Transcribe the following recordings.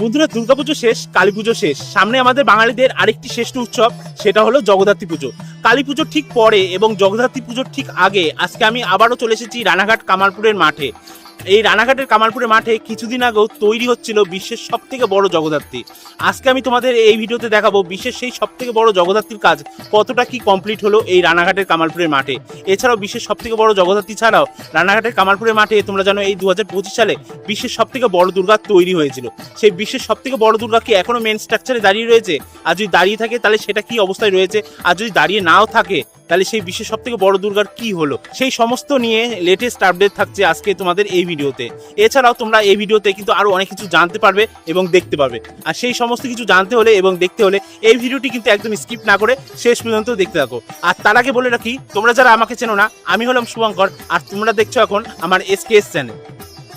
বন্ধুরা, দুর্গাপুজো শেষ কালী পুজো শেষ। সামনে আমাদের বাঙালিদের আরেকটি শ্রেষ্ঠ উৎসব, সেটা হলো জগদ্ধাত্রী পুজো। কালী পুজোর ঠিক পরে এবং জগদ্ধাত্রী পুজোর ঠিক আগে, আজকে আমি আবারও চলে এসেছি রানাঘাট কামারপুরের মাঠে। এই রানাঘাটের কামালপুরের মাঠে কিছুদিন আগেও তৈরি হচ্ছিল বিশ্বের সব থেকে বড় জগদ্ধাত্রী। আজকে আমি তোমাদের এই ভিডিওতে দেখাবো বিশ্বের সেই সব থেকে বড় জগদ্ধাত্রীর কাজ কতটা কি কমপ্লিট হলো এই রানাঘাটের কামালপুরের মাঠে। এছাড়াও বিশ্বের সব থেকে বড় জগদ্ধাত্রী ছাড়াও রানাঘাটের কামালপুরের মাঠে তোমরা জানো এই দু হাজার পঁচিশ সালে বিশ্বের সব থেকে বড় দুর্গা তৈরি হয়েছিল। সেই বিশ্বের সব থেকে বড় দুর্গা কি এখনও মেন স্ট্রাকচারে দাঁড়িয়ে রয়েছে? আর যদি দাঁড়িয়ে থাকে তাহলে সেটা কি অবস্থায় রয়েছে? আর যদি দাঁড়িয়ে নাও থাকে তাহলে সেই বিশ্বের সব থেকে বড় দুর্গার কি হলো? সেই সমস্ত নিয়ে লেটেস্ট আপডেট থাকছে আজকে তোমাদের এই ভিডিওতে। এছাড়াও তোমরা এই ভিডিওতে কিন্তু আরও অনেক কিছু জানতে পারবে এবং দেখতে পারবে আর সেই সমস্ত কিছু জানতে হলে এবং দেখতে হলে এই ভিডিওটি কিন্তু একদম স্কিপ না করে শেষ পর্যন্ত দেখতে থাকো। আর তার আগে বলে রাখি, তোমরা যারা আমাকে চেনো না, আমি হলাম শুভঙ্কর, আর তোমরা দেখছ এখন আমার এসকেএস চ্যানেল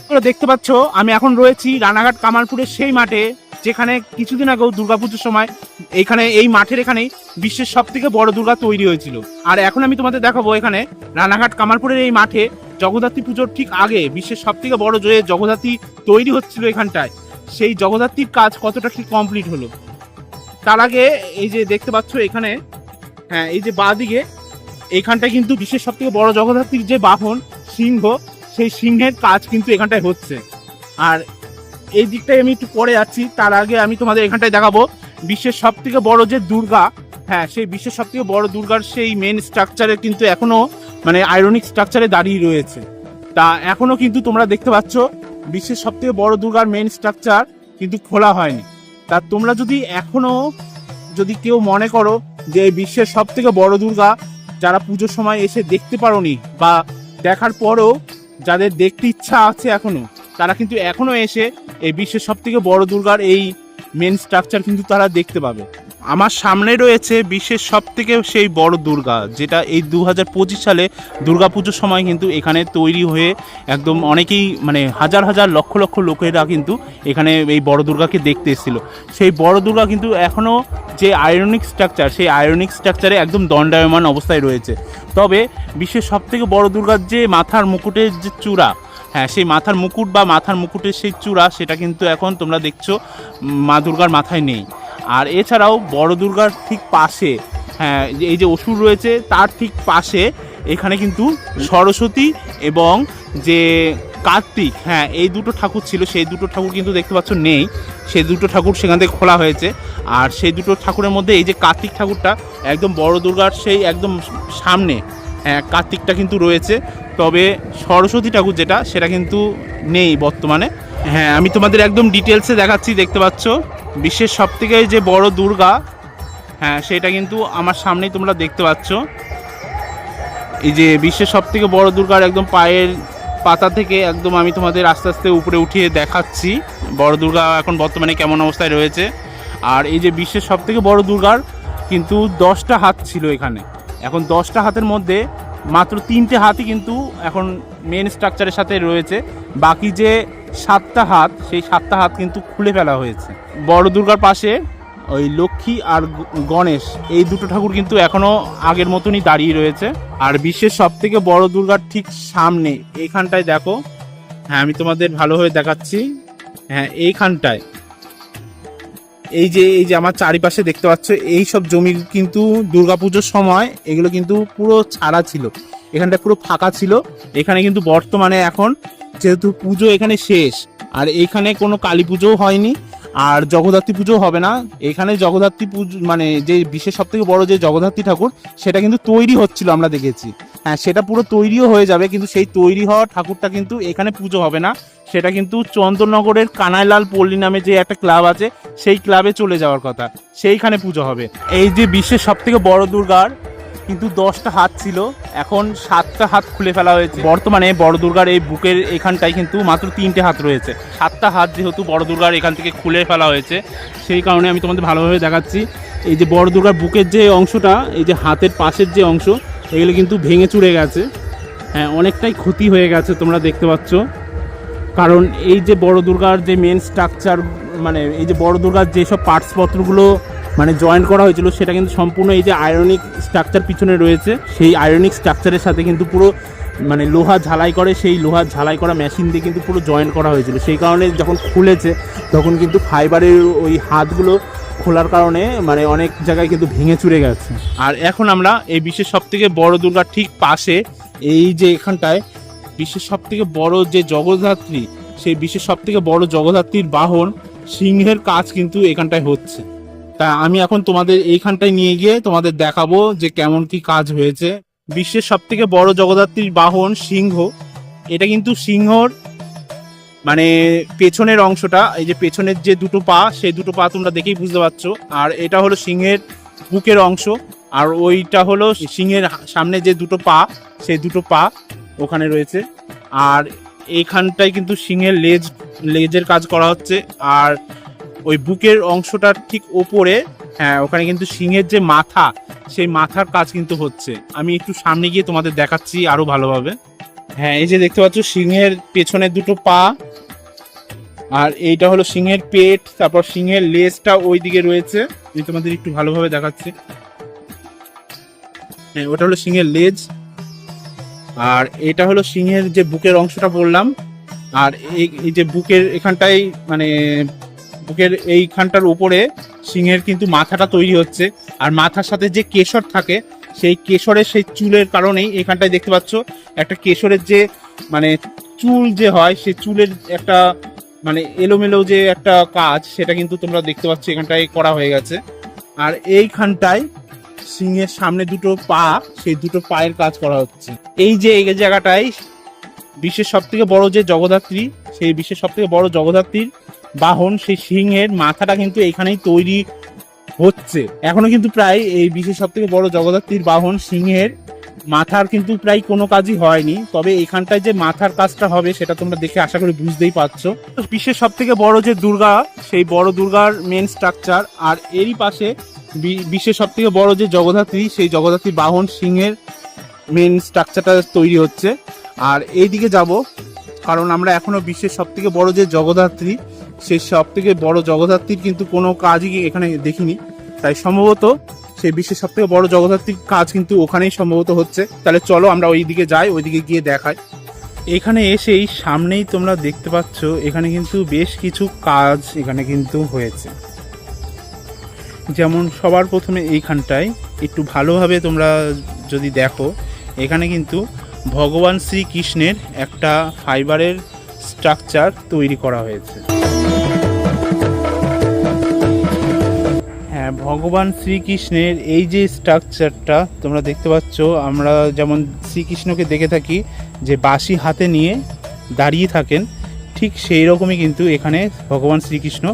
তোমরা দেখতে পাচ্ছ, আমি এখন রয়েছি রানাঘাট কামালপুরের সেই মাঠে, যেখানে কিছুদিন আগেও দুর্গাপুজোর সময় এইখানে, এই মাঠের এখানে বিশ্বের সব থেকে বড় দুর্গা তৈরি হয়েছিল। আর এখন আমি তোমাদের দেখাবো এখানে রানাঘাট কামারপুরের এই মাঠে জগদ্ধাত্রী পুজোর ঠিক আগে বিশ্বের সব থেকে বড় যে জগদ্ধাত্রী তৈরি হচ্ছিল এখানটায়, সেই জগদ্ধাত্রীর কাজ কতটা কি কমপ্লিট হলো? তার আগে এই যে দেখতে পাচ্ছ এখানে হ্যাঁ এই যে বাঁ দিকে, এইখানটায় কিন্তু বিশ্বের সব থেকে বড় জগদ্ধাত্রীর যে বাহন, সিংহ, সেই সিংহের কাজ কিন্তু এখানটায় হচ্ছে। আর এই দিকটায় আমি একটু পরে যাচ্ছি, তার আগে আমি তোমাদের এখানটায় দেখাবো বিশ্বের সব থেকে বড় যে দুর্গা হ্যাঁ সেই বিশ্বের সব থেকে বড় দুর্গার সেই মেন স্ট্রাকচারে কিন্তু এখনও মানে আয়রনিক স্ট্রাকচারে দাঁড়িয়ে রয়েছে। তা এখনও কিন্তু তোমরা দেখতে পাচ্ছ, বিশ্বের সব থেকে বড় দুর্গার মেন স্ট্রাকচার কিন্তু খোলা হয়নি। তা তোমরা যদি এখনও যদি কেউ মনে করো যে বিশ্বের সব থেকে বড় দুর্গা যারা পুজোর সময় এসে দেখতে পারোনি বা দেখার পরও যাদের দেখতে ইচ্ছা আছে এখনও, তারা কিন্তু এখনও এসে এই বিশ্বের সব থেকে বড় দুর্গার এই মেন স্ট্রাকচার কিন্তু তারা দেখতে পাবে। আমার সামনে রয়েছে বিশ্বের সব থেকে সেই বড় দুর্গা, যেটা এই দু হাজার পঁচিশ সালে দুর্গাপুজোর সময় কিন্তু এখানে তৈরি হয়ে একদম অনেকেই মানে হাজার হাজার লক্ষ লক্ষ লোকেরা কিন্তু এখানে এই বড় দুর্গাকে দেখতে এসেছিল। সেই বড় দুর্গা কিন্তু এখনও যে আয়রনিক স্ট্রাকচার সেই আয়রনিক স্ট্রাকচারে একদম দণ্ডায়মান অবস্থায় রয়েছে। তবে বিশ্বের সব থেকে বড় দুর্গার যে মাথার মুকুটের যে চূড়া হ্যাঁ সেই মাথার মুকুট বা মাথার মুকুটের সেই চূড়া, সেটা কিন্তু এখন তোমরা দেখছ, মা দুর্গার মাথায় নেই। আর এছাড়াও বড় দুর্গার ঠিক পাশে হ্যাঁ এই যে অসুর রয়েছে, তার ঠিক পাশে এখানে কিন্তু সরস্বতী এবং যে কার্তিক হ্যাঁ এই দুটো ঠাকুর ছিল, সেই দুটো ঠাকুর কিন্তু দেখতে পাচ্ছ নেই। সেই দুটো ঠাকুর সেখান থেকে খোলা হয়েছে। আর সেই দুটো ঠাকুরের মধ্যে এই যে কার্তিক ঠাকুরটা, একদম বড় দুর্গার সেই একদম সামনে কার্তিকটা কিন্তু রয়েছে। তবে সরস্বতী ঠাকুর যেটা, সেটা কিন্তু নেই বর্তমানে। হ্যাঁ আমি তোমাদের একদম ডিটেলসে দেখাচ্ছি, দেখতে পাচ্ছ? বিশ্বের সব থেকে যে বড় দুর্গা হ্যাঁ সেটা কিন্তু আমার সামনেই তোমরা দেখতে পাচ্ছ। এই যে বিশ্বের সব থেকে বড় দুর্গার একদম পায়ের পাতা থেকে একদম আমি তোমাদের আস্তে আস্তে উপরে উঠিয়ে দেখাচ্ছি। বড় দুর্গা এখন বর্তমানে কেমন অবস্থায় রয়েছে। আর এই যে বিশ্বের সব থেকে বড় দুর্গার কিন্তু দশটা হাত ছিল এখানে। এখন দশটা হাতের মধ্যে মাত্র তিনটে হাতই কিন্তু এখন মেন স্ট্রাকচারের সাথে রয়েছে। বাকি যে সাতটা হাত, সেই সাতটা হাত কিন্তু খুলে ফেলা হয়েছে। বড় দুর্গার পাশে ওই লক্ষ্মী আর গণেশ, এই দুটো ঠাকুর কিন্তু এখনও আগের মতনই দাঁড়িয়ে রয়েছে। আর বিশ্বের সব থেকে বড় দুর্গার ঠিক সামনে, এইখানটায় দেখো। হ্যাঁ আমি তোমাদের ভালোভাবে দেখাচ্ছি। হ্যাঁ এইখানটায়। এই যে এই যে আমার চারিপাশে দেখতে পাচ্ছ এই সব জমি কিন্তু দুর্গাপুজোর সময় এগুলো কিন্তু পুরো ছাড়া ছিল। এখানটা পুরো ফাঁকা ছিল। এখানে কিন্তু বর্তমানে এখন যেহেতু পুজো এখানে শেষ, আর এখানে কোনো কালী পুজোও হয়নি। আর জগদ্ধাত্রী পুজো হবে না। এখানে জগদ্ধাত্রী পুজো মানে যে বিশ্বের সব থেকে বড় যে জগদ্ধাত্রী ঠাকুর, সেটা কিন্তু তৈরি হচ্ছিল আমরা দেখেছি। হ্যাঁ সেটা পুরো তৈরিও হয়ে যাবে, কিন্তু সেই তৈরি হওয়া ঠাকুরটা কিন্তু এখানে পুজো হবে না। সেটা কিন্তু চন্দননগরের কানাইলাল পল্লী নামে যে একটা ক্লাব আছে, সেই ক্লাবে চলে যাওয়ার কথা। সেইখানে পুজো হবে। এই যে বিশ্বের সব থেকে বড় দুর্গার কিন্তু দশটা হাত ছিল, এখন সাতটা হাত খুলে ফেলা হয়েছে। বর্তমানে বড় দুর্গার এই বুকের এখানটায় কিন্তু মাত্র তিনটে হাত রয়েছে। সাতটা হাত যেহেতু বড় দুর্গার এখান থেকে খুলে ফেলা হয়েছে, সেই কারণে আমি তোমাদের ভালোভাবে দেখাচ্ছি। এই যে বড় দুর্গার বুকের যে অংশটা, এই যে হাতের পাশের যে অংশ, এগুলো কিন্তু ভেঙে চুরে গেছে। হ্যাঁ অনেকটাই ক্ষতি হয়ে গেছে তোমরা দেখতে পাচ্ছ। কারণ এই যে বড় দুর্গার যে মেন স্ট্রাকচার মানে এই যে বড় দুর্গার যেসব পার্টসপত্রগুলো মানে জয়েন করা হয়েছিল, সেটা কিন্তু সম্পূর্ণ এই যে আয়রনিক স্ট্রাকচার পিছনে রয়েছে, সেই আয়রনিক স্ট্রাকচারের সাথে কিন্তু পুরো মানে লোহা ঝালাই করে, সেই লোহা ঝালাই করা মেশিন দিয়ে কিন্তু পুরো জয়েন করা হয়েছিল। সেই কারণে যখন খুলেছে, তখন কিন্তু ফাইবারের ওই হাতগুলো খোলার কারণে মানে অনেক জায়গায় কিন্তু ভেঙে চুরে গেছে। আর এখন আমরা এই বিশ্বের সব থেকে বড় দুর্গার ঠিক পাশে, এই যে এখানটায়, বিশ্বের সব থেকে বড় যে জগদ্ধাত্রী, সেই বিশ্বের সব থেকে বড় জগদ্ধাত্রীর বাহন সিংহের কাজ কিন্তু এখানটায় হচ্ছে। তা আমি এখন তোমাদের এইখানটায় নিয়ে গিয়ে তোমাদের দেখাবো যে কেমন কি কাজ হয়েছে। বিশ্বের সব থেকে বড় জগদ্ধাত্রীর বাহন সিংহ। এটা কিন্তু সিংহর মানে পেছনের অংশটা, এই যে পেছনের যে দুটো পা, সেই দুটো পা তোমরা দেখেই বুঝতে পারছ। আর এটা হলো সিংহের বুকের অংশ, আর ওইটা হলো সিংহের সামনে যে দুটো পা, সেই দুটো পা ওখানে রয়েছে। আর এইখানটায় কিন্তু সিংহের লেজ, লেজের কাজ করা হচ্ছে। আর ওই বুকের অংশটার ঠিক ওপরে হ্যাঁ ওখানে কিন্তু সিংহের যে মাথা, সেই মাথার কাজ কিন্তু হচ্ছে। আমি একটু সামনে গিয়ে তোমাদের দেখাচ্ছি আরও ভালোভাবে। হ্যাঁ এই যে দেখতে পাচ্ছ, সিংহের পেছনের দুটো পা, আর এইটা হলো সিংহের পেট, তারপর সিংহের লেজটা ওই দিকে রয়েছে। আমি তোমাদের একটু ভালোভাবে দেখাচ্ছি। হ্যাঁ ওটা হলো সিংহের লেজ, আর এটা হলো সিংহের যে বুকের অংশটা বললাম, আর এই এই যে বুকের এখানটাই মানে বুকের এইখানটার উপরে সিংহের কিন্তু মাথাটা তৈরি হচ্ছে। আর মাথার সাথে যে কেশর থাকে, সেই কেশরের সেই চুলের কারণেই এখানটায় দেখতে পাচ্ছ, একটা কেশরের যে মানে চুল যে হয়, সেই চুলের একটা মানে এলোমেলো যে একটা কাজ, সেটা কিন্তু তোমরা দেখতে পাচ্ছ এখানটায় করা হয়ে গেছে। আর এইখানটায় সিংহের সামনে দুটো পা, সেই দুটো পায়ের কাজ করা হচ্ছে। এই যে এই জায়গাটায় বিশ্বের সব থেকে বড় যে জগদ্ধাত্রী, সেই বিশ্বের সব থেকে বড় জগদ্ধাত্রীর বাহন, সেই সিংহের মাথাটা কিন্তু এখানেই তৈরি হচ্ছে। এখনও কিন্তু প্রায় এই বিশ্বের সব থেকে বড় জগদ্ধাত্রীর বাহন সিংহের মাথার কিন্তু প্রায় কোনো কাজই হয়নি। তবে এখানটায় যে মাথার কাজটা হবে সেটা তোমরা দেখে আশা করি বুঝতেই পারছ। বিশ্বের সব থেকে বড় যে দুর্গা, সেই বড় দুর্গার মেন স্ট্রাকচার আর এরই পাশে বিশ্বের সব থেকে বড় যে জগদ্ধাত্রী, সেই জগদ্ধাত্রীর বাহন সিংহের মেন স্ট্রাকচারটা তৈরি হচ্ছে। আর এইদিকে যাব, কারণ আমরা এখনও বিশ্বের সব থেকে বড় যে জগদ্ধাত্রী সেই সব থেকে বড় জগদ্ধাত্রীর কিন্তু কোনো কাজই এখানে দেখিনি। তাই সম্ভবত সেই বিশ্বের সব থেকে বড় জগদ্ধাত্রীর কাজ কিন্তু ওখানেই সম্ভবত হচ্ছে। তাহলে চলো আমরা ওই দিকে যাই, ওইদিকে গিয়ে দেখাই। এখানে এসেই সামনেই তোমরা দেখতে পাচ্ছ, এখানে কিন্তু বেশ কিছু কাজ এখানে কিন্তু হয়েছে। যেমন সবার প্রথমে এইখানটায় একটু ভালোভাবে তোমরা যদি দেখো, এখানে কিন্তু ভগবান শ্রীকৃষ্ণের একটা ফাইবারের স্ট্রাকচার তৈরি করা হয়েছে। ভগবান শ্রীকৃষ্ণের এই যে স্ট্রাকচারটা তোমরা দেখতে পাচ্ছ, আমরা যেমন শ্রীকৃষ্ণকে দেখে থাকি যে বাঁশি হাতে নিয়ে দাঁড়িয়ে থাকেন, ঠিক সেই রকমই কিন্তু এখানে ভগবান শ্রীকৃষ্ণ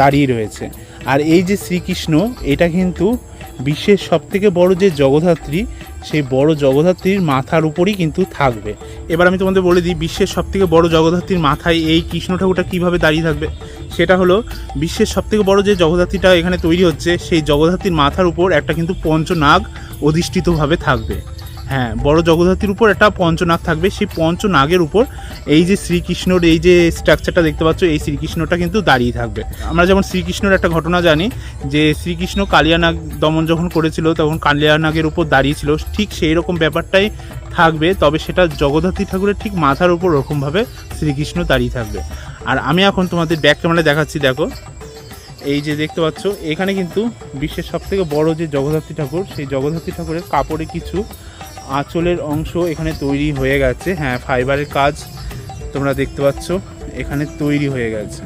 দাঁড়িয়ে রয়েছে। আর এই যে শ্রীকৃষ্ণ, এটা কিন্তু বিশ্বের সব থেকে বড় যে জগদ্ধাত্রী সেই বড় জগদ্ধাত্রীর মাথার উপরই কিন্তু থাকবে। এবার আমি তোমাদের বলে দিই, বিশ্বের সব থেকে বড় জগদ্ধাত্রীর মাথায় এই কৃষ্ণ ঠাকুরটা কীভাবে দাঁড়িয়ে থাকবে? সেটা হলো বিশ্বের সব থেকে বড় যে জগদ্ধাত্রীটা এখানে তৈরি হচ্ছে, সেই জগদ্ধাত্রীর মাথার উপর একটা কিন্তু পঞ্চনাগ অধিষ্ঠিতভাবে থাকবে। হ্যাঁ বড় জগদ্ধাত্রীর উপর একটা পঞ্চনাগ থাকবে। সেই পঞ্চনাগের উপর এই যে শ্রীকৃষ্ণর এই যে স্ট্রাকচারটা দেখতে পাচ্ছ, এই শ্রীকৃষ্ণটা কিন্তু দাঁড়িয়ে থাকবে। আমরা যেমন শ্রীকৃষ্ণর একটা ঘটনা জানি যে শ্রীকৃষ্ণ কালিয়ানাগ দমন যখন করেছিল, তখন কালিয়ানাগের উপর দাঁড়িয়েছিল। ঠিক সেই রকম ব্যাপারটাই থাকবে, তবে সেটা জগদ্ধাত্রী ঠাকুরের ঠিক মাথার উপর ওরকমভাবে শ্রীকৃষ্ণ দাঁড়িয়ে থাকবে। আর আমি এখন তোমাদের ব্যাক ক্যামেরায় দেখাচ্ছি, দেখো। এই যে দেখতে পাচ্ছ, এখানে কিন্তু বিশ্বের সব থেকে বড় যে জগদ্ধাত্রী ঠাকুর, সেই জগদ্ধাত্রী ঠাকুরের কাপড়ে কিছু আঁচলের অংশ এখানে তৈরি হয়ে গেছে। হ্যাঁ ফাইবারের কাজ তোমরা দেখতে পাচ্ছ, এখানে তৈরি হয়ে গেছে।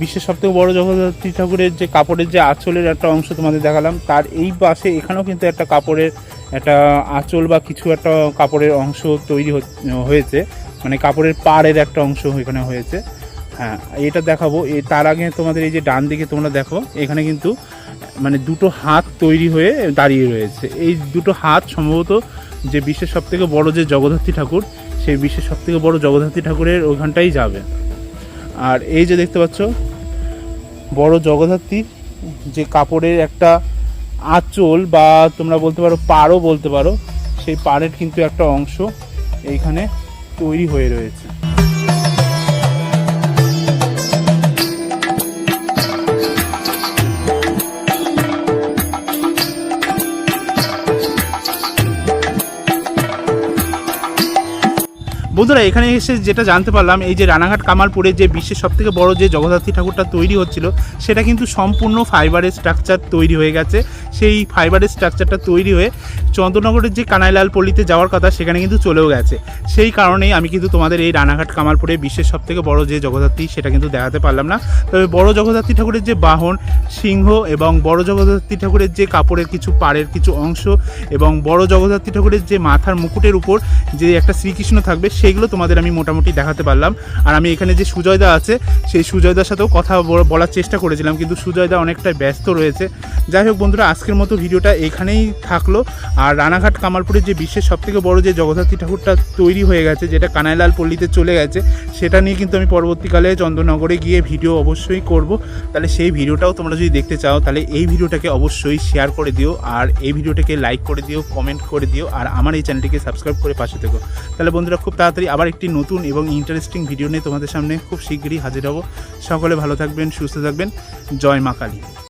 বিশ্বের সব থেকে বড় জগদ্ধাত্রী ঠাকুরের যে কাপড়ের যে আঁচলের একটা অংশ তোমাদের দেখালাম, তার এই পাশে এখানেও কিন্তু একটা কাপড়ের একটা আঁচল বা কিছু একটা কাপড়ের অংশ তৈরি হয়েছে। মানে কাপড়ের পাড়ের একটা অংশ এখানে হয়েছে। হ্যাঁ এটা দেখাবো। এ তার আগে তোমাদের এই যে ডান দিকে তোমরা দেখো, এখানে কিন্তু মানে দুটো হাত তৈরি হয়ে দাঁড়িয়ে রয়েছে। এই দুটো হাত সম্ভবত যে বিশ্বের সব থেকে বড় যে জগদ্ধাত্রী ঠাকুর, সেই বিশ্বের সব থেকে বড় জগদ্ধাত্রী ঠাকুরের ওইখানটাই যাবে। আর এই যে দেখতে পাচ্ছ, বড় জগদ্ধাত্রীর যে কাপড়ের একটা আঁচল বা তোমরা বলতে পারো পাড়ও বলতে পারো, সেই পাড়ের কিন্তু একটা অংশ এইখানে তৈরি হয়ে রয়েছে। বন্ধুরা, এখানে এসে যেটা জানতে পারলাম, এই যে রানাঘাট কামালপুরে যে বিশ্বের সব থেকে বড় যে জগদ্ধাত্রী ঠাকুরটা তৈরি হচ্ছিল, সেটা কিন্তু সম্পূর্ণ ফাইবারের স্ট্রাকচার তৈরি হয়ে গেছে। সেই ফাইবারের স্ট্রাকচারটা তৈরি হয়ে চন্দ্রনগরের যে কানাইলাল পল্লীতে যাওয়ার কথা, সেখানে কিন্তু চলেও গেছে। সেই কারণেই আমি কিন্তু তোমাদের এই রানাঘাট কামালপুরে বিশ্বের সব থেকে বড় যে জগদ্ধাত্রী, সেটা কিন্তু দেখাতে পারলাম না। তবে বড় জগদ্ধাত্রী ঠাকুরের যে বাহন, সিংহ এবং বড় জগদ্ধাত্রী ঠাকুরের যে কাপড়ের কিছু পাড়ের কিছু অংশ এবং বড় জগদ্ধাত্রী ঠাকুরের যে মাথার মুকুটের উপর যে একটা শ্রীকৃষ্ণ থাকবে সেগুলো তোমাদের আমি মোটামুটি দেখাতে পারলাম। আর আমি এখানে যে সুজয়দা আছে, সেই সুজয়দার সাথেও কথা বল- বলার চেষ্টা করেছিলাম, কিন্তু সুজয়দা অনেকটাই ব্যস্ত রয়েছে। যাই হোক বন্ধুরা, আজকের মতো ভিডিওটা এখানেই থাকল। আর রানাঘাট কামালপুরের যে বিশ্বের সবথেকে বড় যে জগদ্ধাত্রী ঠাকুরটা তৈরি হয়ে গেছে, যেটা কানাইলাল পল্লীতে চলে গেছে, সেটা নিয়ে কিন্তু আমি পরবর্তীকালে চন্দ্রনগরে গিয়ে ভিডিও অবশ্যই করব। তাহলে সেই ভিডিওটাও তোমরা যদি দেখতে চাও, তাহলে এই ভিডিওটাকে অবশ্যই শেয়ার করে দিও, আর এই ভিডিওটাকে লাইক করে দিও কমেন্ট করে দিও, আর আমার এই চ্যানেলটিকে সাবস্ক্রাইব করে পাশে থেকো। তাহলে বন্ধুরা, খুব তাড়াতাড়ি আবার একটি নতুন এবং ইন্টারেস্টিং ভিডিও নিয়ে তোমাদের সামনে খুব শীঘ্রই হাজির হব। সকলে ভালো থাকবেন, সুস্থ থাকবেন। জয় মা কালী।